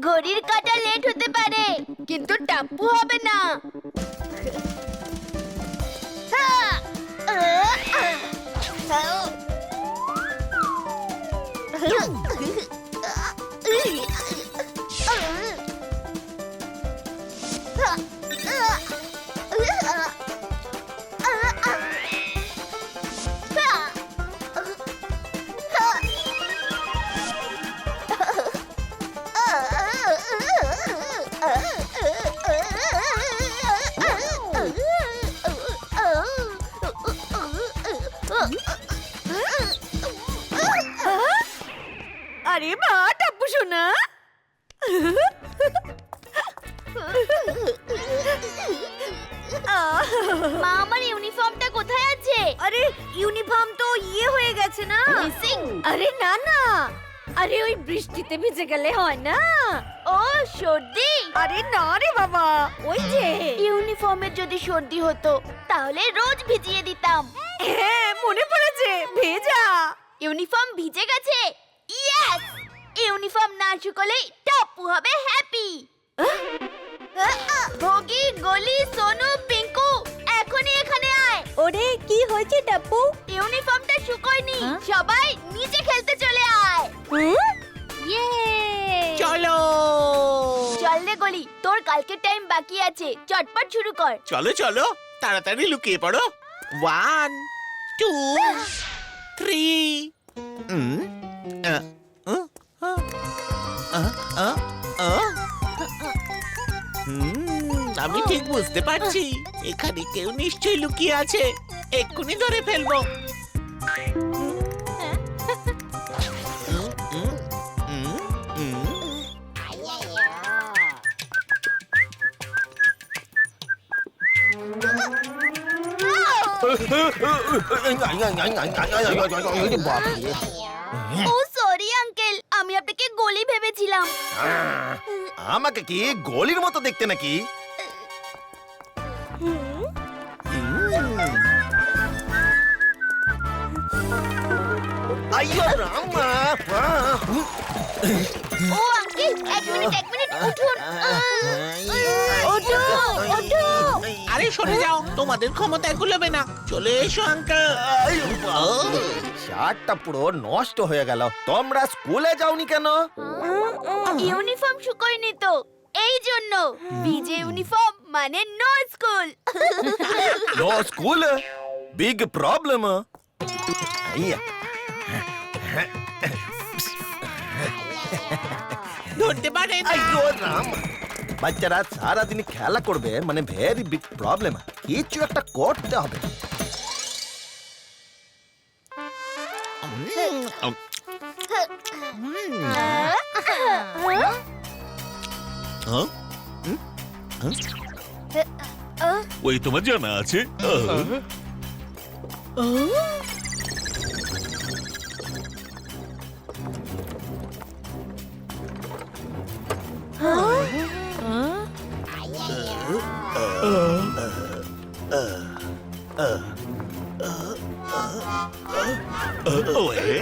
ঘড়ির কাটা লেট হতে পারে। কিন্তু টাপ্পু হবে না। গেছে না? মিসিং আরে না না। আরে ওই বৃষ্টিতে ভিজে গেলে হয় না। ও সর্দি। আরে না রে বাবা। ওই যে। ইউনিফর্মের যদি সর্দি হতো তাহলে রোজ ভিজিয়ে দিতাম। হ্যাঁ মনে পড়েছে। ভেজা। ইউনিফর্ম ভিজে গেছে? ইয়েস ইউনিফর্ম না শুকলেই টাপ্পু হবে হ্যাপি সবাই নিচে খেলতে চলে আয়। ইয়ে। চলো। চল রে গলি তোর কালকে টাইম বাকি আছে। চটপট শুরু কর। চলো চলো। তাড়াতাড়ি লুকিয়ে পড়ো। ওয়ান টু থ্রি আমি ঠিক বুঝতে পারছি। এখানে কেউ নিশ্চয়ই লুকিয়ে আছে। এক্ষুনি ধরে ফেলব। ও সরি আঙ্কেল আমি আপনাকে গলি ভেবেছিলাম। আমাকে কি গলির মতো দেখতে নাকি? আইয়ো রামা ও আঙ্কেল এক মিনিট এক মিনিট উঠুন। ওঠো ওঠো আরে সরে যাও। তোমাদের ক্ষমতায় কুলাবে না। চলে এসো আঙ্কেল শার্টটা পুরো নষ্ট হয়ে গেল। তোমরা স্কুলে যাওনি কেন? ইউনিফর্ম শুকোয়নি তো। এই জন্য। ভিজে ইউনিফর্ম মানে no school no school big problem আইয়া। ধরতে পারে না রাম। বাচ্চারা সারাদিন খেলা করবে মানে ভেরি বিগ প্রবলেম কিছু একটা করতে হবে। ওই তোমার জানা আছে? আহ, ওয়ে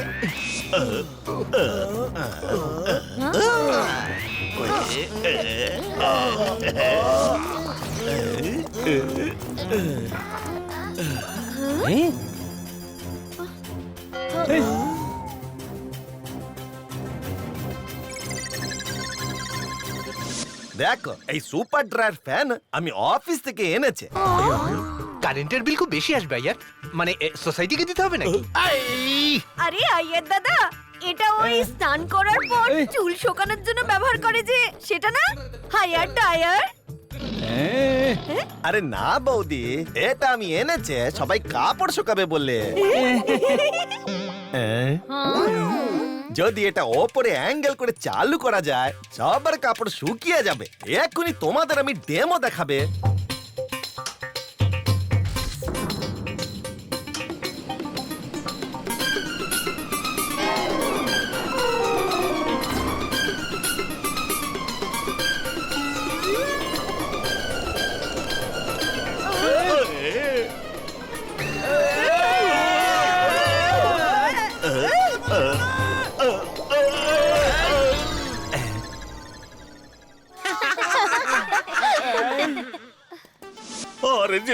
দেখো এই সুপার ড্রায়ার ফ্যান আমি অফিস থেকে এনেছে। কারেন্টের বিল খুব বেশি আসবে ইয়ার মানে সোসাইটিকে দিতে হবে নাকি? আরে আইয়ার দাদা এটা ওই স্নান করার পর চুল শোকানোর জন্য ব্যবহার করে যে সেটা না? হায়ার টায়ার? আরে না বৌদি এটা আমি এনেছে সবাই কাপড় শুকাবে বললে হ্যাঁ? যদি এটা ওপরে অ্যাঙ্গেল করে চালু করা যায়, সবার কাপড় শুকিয়ে যাবে। এক্ষুনি তোমাদের আমি ডেমো দেখাবে।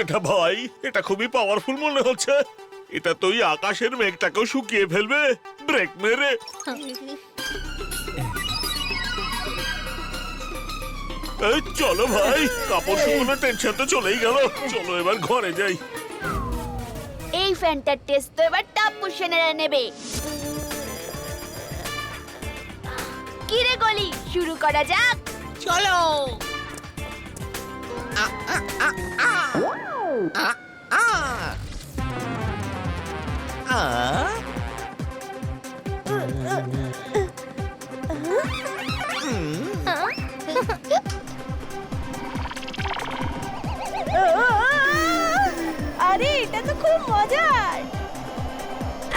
জেঠা ভাই এটা খুবই পাওয়ারফুল মনে হচ্ছে। এটা তো ওই আকাশের মেঘটাকেও শুকিয়ে ফেলবে। ব্রেক মেরে। এই চলো ভাই কাপড় শুকনো টেনশন তো চলেই গেল। চলো এবার ঘরে যাই। এই ফ্যানটার টেস্ট তো এবার টাপ্পু সেনারা নেবে। কি রে গলি শুরু করা যাক। চলো। আ, আ। আ। আরে এটা তো খুব মজার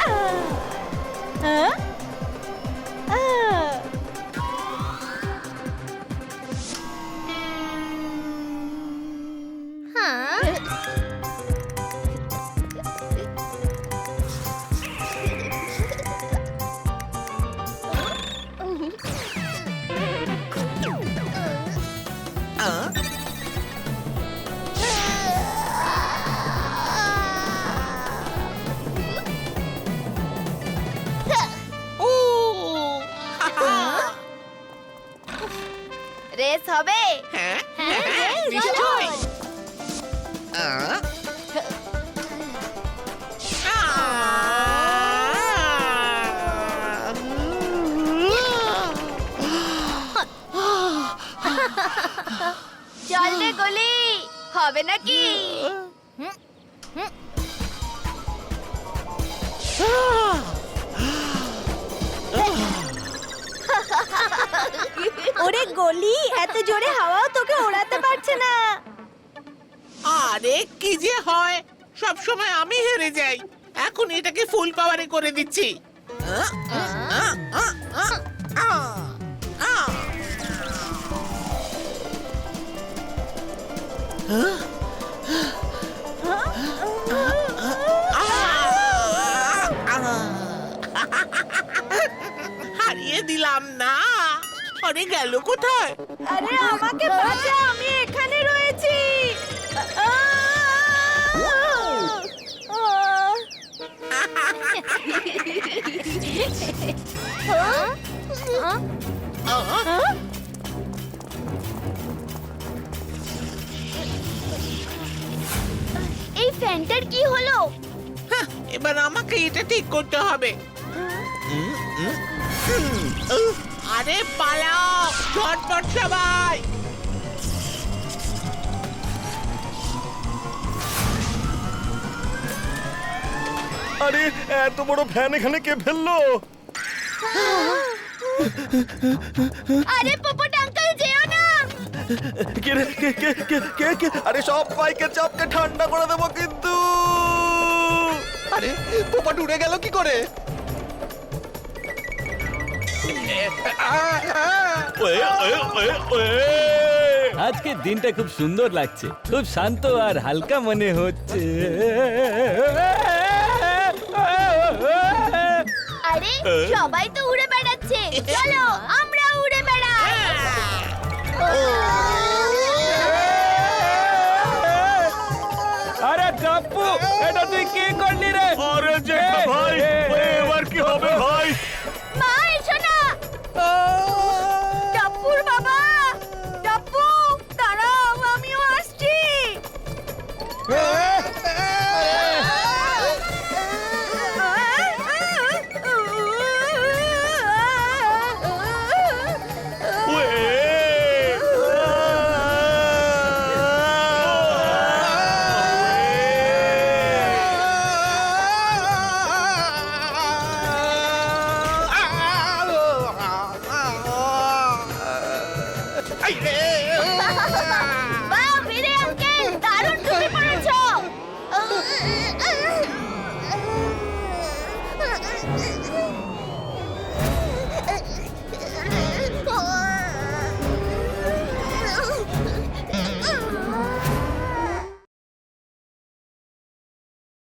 আহ! হ্যাঁ? আহ! হবে নাকি? ওরে গলি এত জোরে হাওয়াও তোকে ওড়াতে পারছে না। আরে কি যে হয়? সব সময় আমি হেরে যাই। এখন এটাকে ফুল পাওয়ারে করে দিচ্ছি। আ, আরে গেল কোথায়? আরে আমাকে বাঁচা আমি এখানে রয়েছি। এই ফ্যানটার কি হলো? হাহ, এবার আমাকে এটা ঠিক করতে হবে। হুম, হুম, হুম, আরে পালাও ঝটপট সবাই। আরে এত বড় ফ্যান এখানে কে ফেলল? আরে পোপট আঙ্কেল যেও না। কে রে? কে কে কে কে কে? আরে সব বাইকে চাপকে ঠান্ডা করে দেবো কিন্তু। আরে পোপাট উড়ে গেল কি করে? ওয়ে, ওয়ে, ওয়ে, ওয়ে। আজকে দিনটা খুব সুন্দর লাগছে। খুব শান্ত আর হালকা মনে হচ্ছে। আরে সবাই তো উড়ে বেড়াচ্ছে। চলো আমরা উড়ে বেড়াই। আরে এটা তুই কি করলি রে?